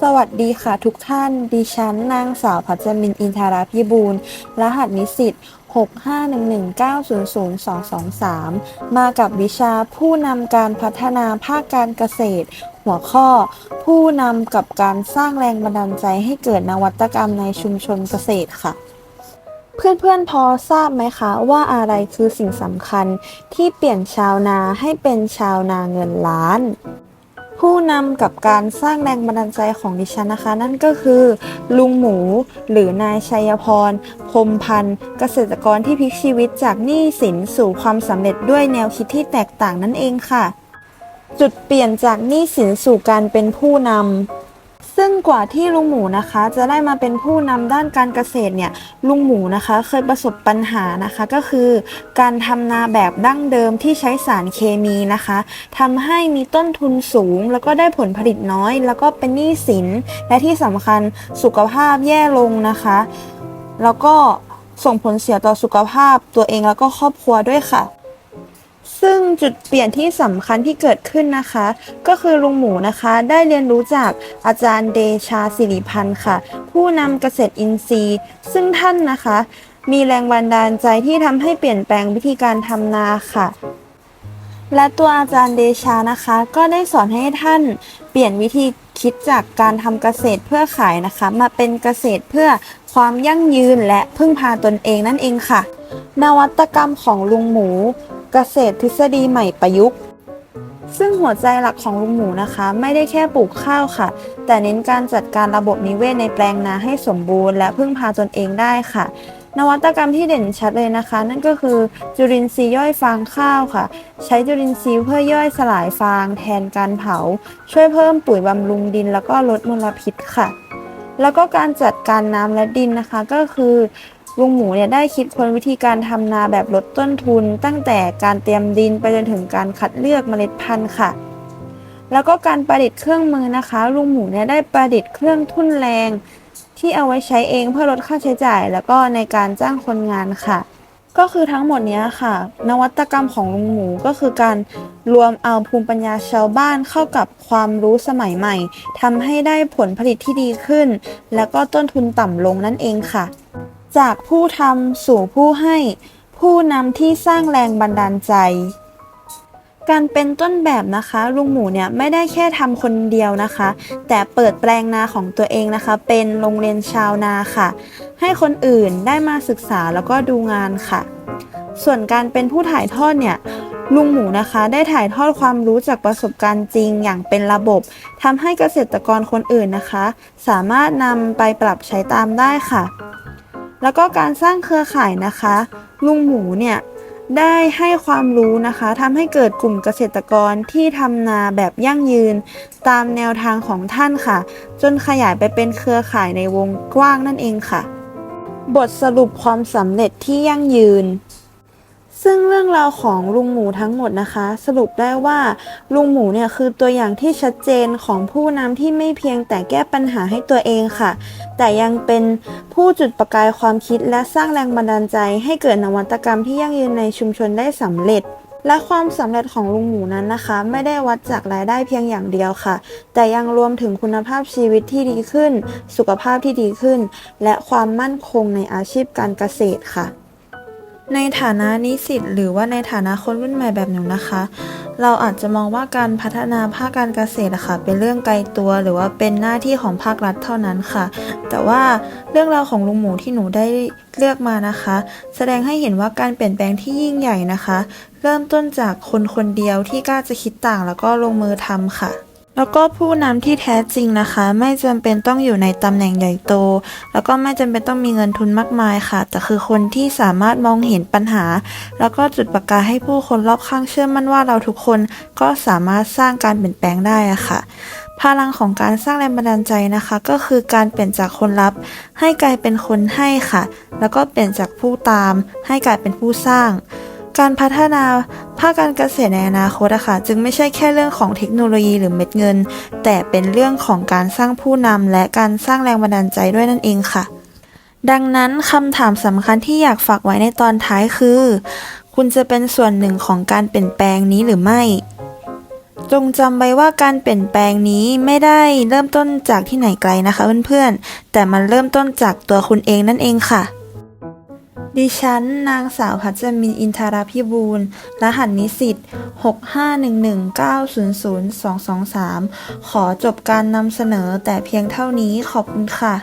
สวัสดีค่ะทุกท่าน ดิฉันนางสาวพัชมินอินทาราพิบูลรหัสนิสิต65119002223 มากับวิชาผู้นำการพัฒนาภาคการเกษตร หัวข้อ ผู้นำกับการสร้างแรงบันดาลใจให้เกิดนวัตกรรมในชุมชนเกษตรค่ะ เพื่อนๆพอทราบไหมคะ ว่าอะไรคือสิ่งสำคัญที่เปลี่ยนชาวนาให้เป็นชาวนาเงินล้าน ผู้นำกับการสร้างแรงบันดาลใจของดิฉันนะคะ นั่นก็คือ ลุงหมูหรือนายชัยพรพรมพันธ์ เกษตรกรที่พลิกชีวิตจากหนี้สินสู่ความสำเร็จด้วยแนวคิดที่แตกต่างนั่นเองค่ะ จุดเปลี่ยนจากหนี้สินสู่การเป็นผู้นำ ซึ่งกว่าที่ลุงหมูนะคะ จะได้มาเป็นผู้นำด้านการเกษตรเนี่ยลุงหมูนะคะเคยประสบปัญหานะคะก็คือ การทำนาแบบดั้งเดิมที่ใช้สารเคมีนะคะทำให้มีต้นทุนสูง แล้วก็ได้ผลผลิตน้อย แล้วก็เป็นหนี้สิน และที่สำคัญสุขภาพแย่ลงนะคะ แล้วก็ส่งผลเสียต่อสุขภาพตัวเองแล้วก็ครอบครัวด้วยค่ะ ซึ่งจุดเปลี่ยนที่สำคัญที่เกิดขึ้นนะคะ ก็คือลุงหมูนะคะได้เรียนรู้จากอาจารย์เดชาสิริพันธ์ค่ะ ผู้นำเกษตรอินทรีย์ ซึ่งท่านนะคะ มีแรงบันดาลใจที่ทำให้เปลี่ยนแปลงวิธีการทำนาค่ะ และตัวอาจารย์เดชานะคะ ก็ได้สอนให้ท่านเปลี่ยนวิธีคิดจากการทำเกษตรเพื่อขายนะคะ มาเป็นเกษตรเพื่อความยั่งยืนและพึ่งพาตนเองนั่นเองค่ะ นวัตกรรมของลุงหมู เกษตรทฤษฎีใหม่ประยุกต์ ซึ่งหัวใจหลักของลุงหมูนะคะ ไม่ได้แค่ปลูกข้าวค่ะ แต่เน้นการจัดการระบบนิเวศในแปลงนาให้สมบูรณ์และพึ่งพาตนเองได้ค่ะนวัตกรรมที่เด่นชัดเลยนะคะ นั่นก็คือจุลินทรีย์ย่อยฟางข้าวค่ะ ใช้จุลินทรีย์เพื่อย่อยสลายฟาง แทนการเผา ช่วยเพิ่มปุ๋ยบำรุงดิน แล้วก็ลดมลพิษค่ะ แล้วก็การจัดการน้ำและดินนะคะ ก็คือ ลุงหมูเนี่ยได้คิดค้นวิธีการทำนาแบบลดต้นทุน ตั้งแต่การเตรียมดินไปจนถึงการคัดเลือกเมล็ดพันธุ์ค่ะ แล้วก็การประดิษฐ์เครื่องมือนะคะ ลุงหมูเนี่ยได้ประดิษฐ์เครื่องทุ่นแรง ที่เอาไว้ใช้เองเพื่อลดค่าใช้จ่าย แล้วก็ในการจ้างคนงานค่ะ ก็คือทั้งหมดนี้ค่ะ นวัตกรรมของลุงหมูก็คือการรวมเอาภูมิปัญญาชาวบ้านเข้ากับความรู้สมัยใหม่ทำให้ได้ผลผลิตที่ดีขึ้น แล้วก็ต้นทุนต่ำลงนั่นเองค่ะ จากผู้ทำสู่ผู้ให้ ผู้นำที่สร้างแรงบันดาลใจ การเป็นต้นแบบนะคะ ลุงหมูเนี่ยไม่ได้แค่ทำคนเดียวนะคะ แต่เปิดแปลงนาของตัวเองนะคะ เป็นโรงเรียนชาวนาค่ะ ให้คนอื่นได้มาศึกษาแล้วก็ดูงานค่ะ ส่วนการเป็นผู้ถ่ายทอดเนี่ยลุงหมูนะคะได้ถ่ายทอดความรู้จากประสบการณ์จริงอย่างเป็นระบบทำให้เกษตรกรคนอื่นนะคะ สามารถนำไปปรับใช้ตามได้ค่ะ แล้วก็การสร้างเครือข่ายนะคะ ลุงหมูเนี่ยได้ให้ความรู้นะคะทำให้เกิดกลุ่มเกษตรกรที่ทำนาแบบยั่งยืน ตามแนวทางของท่านค่ะ จนขยายไปเป็นเครือข่ายในวงกว้างนั่นเองค่ะ บทสรุปความสำเร็จที่ยั่งยืน ซึ่งเรื่องราวของลุงหมูทั้งหมดนะคะ สรุปได้ว่าลุงหมูเนี่ยคือตัวอย่างที่ชัดเจนของผู้นำที่ไม่เพียงแต่แก้ปัญหาให้ตัวเองค่ะ แต่ยังเป็นผู้จุดประกายความคิดและสร้างแรงบันดาลใจ ให้เกิดนวัตกรรมที่ยั่งยืนในชุมชนได้สำเร็จ และความสำเร็จของลุงหมูนั้นนะคะ ไม่ได้วัดจากรายได้เพียงอย่างเดียวค่ะ แต่ยังรวมถึงคุณภาพชีวิตที่ดีขึ้น สุขภาพที่ดีขึ้น และความมั่นคงในอาชีพการเกษตรค่ะ ในฐานะนิสิตหรือว่าในฐานะคนรุ่นใหม่แบบหนูนะคะ เราอาจจะมองว่าการพัฒนาภาคการเกษตรนะค่ะเป็นเรื่องไกลตัวหรือว่าเป็นหน้าที่ของภาครัฐเท่านั้นค่ะ แต่ว่าเรื่องราวของลุงหมูที่หนูได้เลือกมานะคะ แสดงให้เห็นว่าการเปลี่ยนแปลงที่ยิ่งใหญ่นะคะ เริ่มต้นจากคนคนเดียวที่กล้าจะคิดต่างแล้วก็ลงมือทำค่ะ แล้วก็ผู้นำที่แท้จริงนะคะ ไม่จำเป็นต้องอยู่ในตำแหน่งใหญ่โต แล้วก็ไม่จำเป็นต้องมีเงินทุนมากมายค่ะ แต่คือคนที่สามารถมองเห็นปัญหา แล้วก็จุดประกายให้ผู้คนรอบข้างเชื่อมั่นว่าเราทุกคนก็สามารถสร้างการเปลี่ยนแปลงได้ะค่ะ พลังของการสร้างแรงบันดาลใจนะคะ ก็คือการเปลี่ยนจากคนรับ ให้กลายเป็นคนให้ค่ะ แล้วก็เปลี่ยนจากผู้ตาม ให้กลายเป็นผู้สร้าง การพัฒนาภาคการเกษตรในอนาคตอะค่ะจึงไม่ใช่แค่เรื่องของเทคโนโลยีหรือเม็ดเงิน แต่เป็นเรื่องของการสร้างผู้นำและการสร้างแรงบันดาลใจด้วยนั่นเองค่ะ ดังนั้นคำถามสำคัญที่อยากฝากไว้ในตอนท้ายคือ คุณจะเป็นส่วนหนึ่งของการเปลี่ยนแปลงนี้หรือไม่จงจำไว้ว่าการเปลี่ยนแปลงนี้ไม่ได้เริ่มต้นจากที่ไหนไกลนะคะเพื่อนๆ แต่มันเริ่มต้นจากตัวคุณเองนั่นเองค่ะ ดิฉัน นางสาวพัชมินอินทราพิบูลรหัสนิสิต65119002223 ขอจบการนำเสนอแต่เพียงเท่านี้ขอบคุณค่ะ